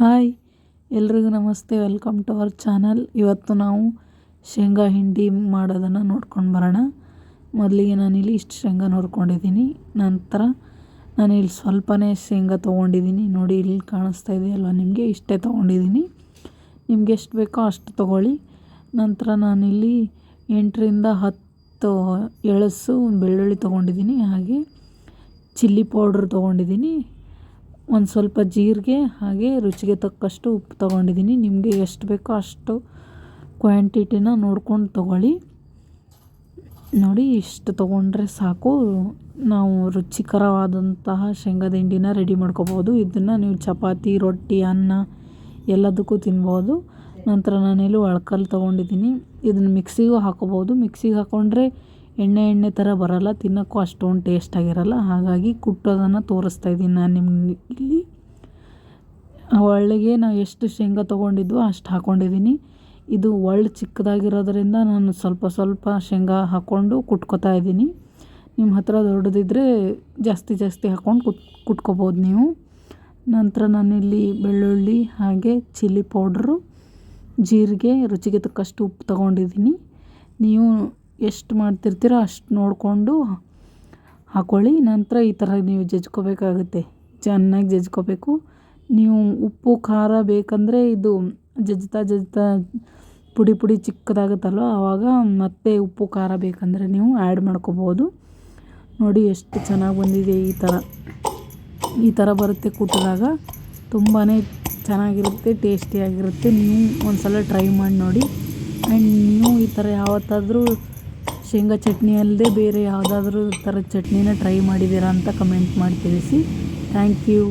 Hi, ಎಲ್ರಿಗೂ ನಮಸ್ತೆ. Welcome to our channel ಇವತ್ತು ನಾವು ಶೇಂಗಾ ಹಿಂಡಿ ಮಾಡೋದನ್ನು ನೋಡ್ಕೊಂಡು ಬರೋಣ. ಮೊದಲಿಗೆ ನಾನಿಲ್ಲಿ ಇಷ್ಟು ಶೇಂಗಾ ನೋಡ್ಕೊಂಡಿದ್ದೀನಿ. ನಂತರ ನಾನಿಲ್ಲಿ ಸ್ವಲ್ಪನೇ ಶೇಂಗಾ ತೊಗೊಂಡಿದ್ದೀನಿ. ನೋಡಿ, ಇಲ್ಲಿ ಕಾಣಿಸ್ತಾ ಇದೆಯಲ್ವ ನಿಮಗೆ ಇಷ್ಟೇ ತೊಗೊಂಡಿದ್ದೀನಿ. ನಿಮ್ಗೆ ಎಷ್ಟು ಬೇಕೋ ಅಷ್ಟು ತೊಗೊಳ್ಳಿ. ನಂತರ ನಾನಿಲ್ಲಿ ಎಂಟರಿಂದ ಹತ್ತು ಎಳಸು, ಬೆಳ್ಳುಳ್ಳಿ ತೊಗೊಂಡಿದ್ದೀನಿ. ಹಾಗೆ ಚಿಲ್ಲಿ ಪೌಡ್ರ್ ತೊಗೊಂಡಿದ್ದೀನಿ. ಒಂದು ಸ್ವಲ್ಪ ಜೀರಿಗೆ ಹಾಗೆ ರುಚಿಗೆ ತಕ್ಕಷ್ಟು ಉಪ್ಪು ತೊಗೊಂಡಿದ್ದೀನಿ. ನಿಮಗೆ ಎಷ್ಟು ಬೇಕೋ ಅಷ್ಟು ಕ್ವಾಂಟಿಟಿನ ನೋಡ್ಕೊಂಡು ತೊಗೊಳ್ಳಿ. ನೋಡಿ, ಇಷ್ಟು ತೊಗೊಂಡ್ರೆ ಸಾಕು. ನಾವು ರುಚಿಕರವಾದಂತಹ ಶೇಂಗಾದ ರೆಡಿ ಮಾಡ್ಕೋಬೋದು. ಇದನ್ನು ನೀವು ಚಪಾತಿ, ರೊಟ್ಟಿ, ಅನ್ನ ಎಲ್ಲದಕ್ಕೂ ತಿನ್ಬೋದು. ನಂತರ ನಾನಿಲ್ಲಿ ಒಳ್ಕಲ್ಲು ತೊಗೊಂಡಿದ್ದೀನಿ. ಇದನ್ನು ಮಿಕ್ಸಿಗೂ ಹಾಕೋಬೋದು. ಮಿಕ್ಸಿಗೆ ಹಾಕ್ಕೊಂಡ್ರೆ ಎಣ್ಣೆ ಎಣ್ಣೆ ಥರ ಬರಲ್ಲ, ತಿನ್ನೋಕ್ಕೂ ಅಷ್ಟೊಂದು ಟೇಸ್ಟಾಗಿರಲ್ಲ ಹಾಗಾಗಿ ಕುಟ್ಟೋದನ್ನು ತೋರಿಸ್ತಾ ಇದ್ದೀನಿ ನಾನು ನಿಮ್ಗೆ. ಇಲ್ಲಿ ಒಳ್ಳೆಗೆ ನಾವು ಎಷ್ಟು ಶೇಂಗಾ ತೊಗೊಂಡಿದ್ವೋ ಅಷ್ಟು ಹಾಕ್ಕೊಂಡಿದ್ದೀನಿ ಇದು ಒಳ್ಳೆ ಚಿಕ್ಕದಾಗಿರೋದ್ರಿಂದ ನಾನು ಸ್ವಲ್ಪ ಸ್ವಲ್ಪ ಶೇಂಗಾ ಹಾಕ್ಕೊಂಡು ಕುಟ್ಕೋತಾ ಇದ್ದೀನಿ. ನಿಮ್ಮ ಹತ್ರ ದೊಡ್ಡದಿದ್ದರೆ ಜಾಸ್ತಿ ಜಾಸ್ತಿ ಹಾಕ್ಕೊಂಡು ಕುಟ್, ಕುಟ್ಕೋಬೋದು ನೀವು. ನಂತರ ನಾನಿಲ್ಲಿ ಬೆಳ್ಳುಳ್ಳಿ ಹಾಗೆ ಚಿಲ್ಲಿ ಪೌಡ್ರು, ಜೀರಿಗೆ, ರುಚಿಗೆ ತಕ್ಕಷ್ಟು ಉಪ್ಪು ತೊಗೊಂಡಿದ್ದೀನಿ. ನೀವು ಎಷ್ಟು ಮಾಡ್ತಿರ್ತೀರೋ ಅಷ್ಟು ನೋಡಿಕೊಂಡು ಹಾಕ್ಕೊಳ್ಳಿ ನಂತರ ಈ ಥರ ನೀವು ಜಜ್ಕೋಬೇಕಾಗುತ್ತೆ. ಚೆನ್ನಾಗಿ ಜಜ್ಕೋಬೇಕು. ನೀವು ಉಪ್ಪು, ಖಾರ ಬೇಕಂದರೆ ಇದು ಜಜ್ತಾ ಜಜ್ತಾ ಪುಡಿ ಪುಡಿ ಚಿಕ್ಕದಾಗುತ್ತಲ್ವ, ಆವಾಗ ಮತ್ತೆ ಉಪ್ಪು, ಖಾರ ಬೇಕಂದರೆ ನೀವು ಆ್ಯಡ್ ಮಾಡ್ಕೋಬೋದು. ನೋಡಿ ಎಷ್ಟು ಚೆನ್ನಾಗಿ ಬಂದಿದೆ ಈ ಥರ. ಈ ಥರ ಬರುತ್ತೆ ಕುಟ್ಟಿದಾಗ ತುಂಬಾ ಚೆನ್ನಾಗಿರುತ್ತೆ, ಟೇಸ್ಟಿಯಾಗಿರುತ್ತೆ. ನೀವು ಒಂದು ಸಲ ಟ್ರೈ ಮಾಡಿ ನೋಡಿ. ಆ್ಯಂಡ್ ನೀವು ಈ ಥರ ಯಾವತ್ತಾದರೂ ಶೇಂಗಾ ಚಟ್ನಿ ಅಲ್ಲದೆ ಬೇರೆ ಯಾವುದಾದ್ರೂ ಥರದ ಚಟ್ನಿನ ಟ್ರೈ ಮಾಡಿದ್ದೀರಾ ಅಂತ ಕಮೆಂಟ್ ಮಾಡಿ ತಿಳಿಸಿ. Thank you